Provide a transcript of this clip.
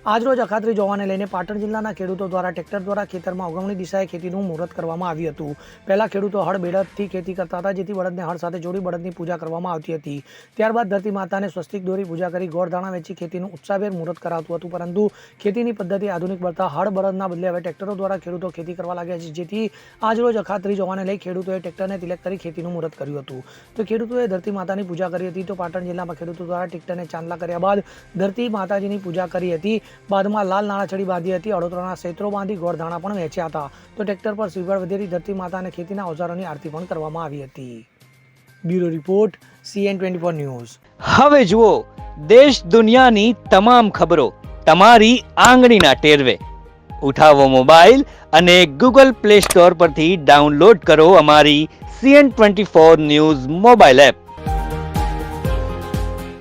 આજરોજ અખાત્રી જોવાને લઈને પાટણ જિલ્લાના ખેડૂતો દ્વારા ટ્રેક્ટર દ્વારા ખેતરમાં ઉગમણી દિશાએ ખેતીનું મુહૂર્ત કરવામાં આવ્યું હતું. પહેલા ખેડૂતો હળ બેડદથી ખેતી કરતા હતા, જેથી બળદને હળ સાથે જોડી બળદની પૂજા કરવામાં આવતી હતી. ત્યારબાદ ધરતી માતાને સ્વસ્તિક દોરી પૂજા કરી ગોળધાણા વેચી ખેતીનું ઉત્સાહભેર મુહૂર્ત કરાવતું હતું, પરંતુ ખેતીની પદ્ધતિ આધુનિક બળતા હળ બળદના બદલે હવે ટ્રેક્ટરો દ્વારા ખેડૂતો ખેતી કરવા લાગ્યા છે, જેથી આજરોજ અખાત્રી જોવાને લઈ ખેડૂતોએ ટ્રેક્ટરને તિલક કરી ખેતીનું મુહૂર્ત કર્યું હતું. તો ખેડૂતોએ ધરતી માતાની પૂજા કરી હતી, તો પાટણ જિલ્લામાં ખેડૂતો દ્વારા ટ્રેક્ટરને ચાંદલા કર્યા બાદ ધરતી માતાજીની પૂજા કરી હતી. બાદમાં લાલ નાણાછડી બાંધી હતી. અડોતરાના ક્ષેત્રો બાંધી ગોળધાણા પણ વેચ્યા હતા. તો ટ્રેક્ટર પર શ્રીફળ વધેરી ધરતી માતા અને ખેતીના ઓજારોની આરતી પણ કરવામાં આવી હતી. Bureau report, CN twenty four news. હવે જુઓ, દેશ દુનિયાની તમામ ખબરો તમારી આંગળીના ટેરવે. ઉઠાવો મોબાઈલ અને ગૂગલ પ્લે સ્ટોર પરથી ડાઉનલોડ કરો અમારી CN twenty four news mobile app.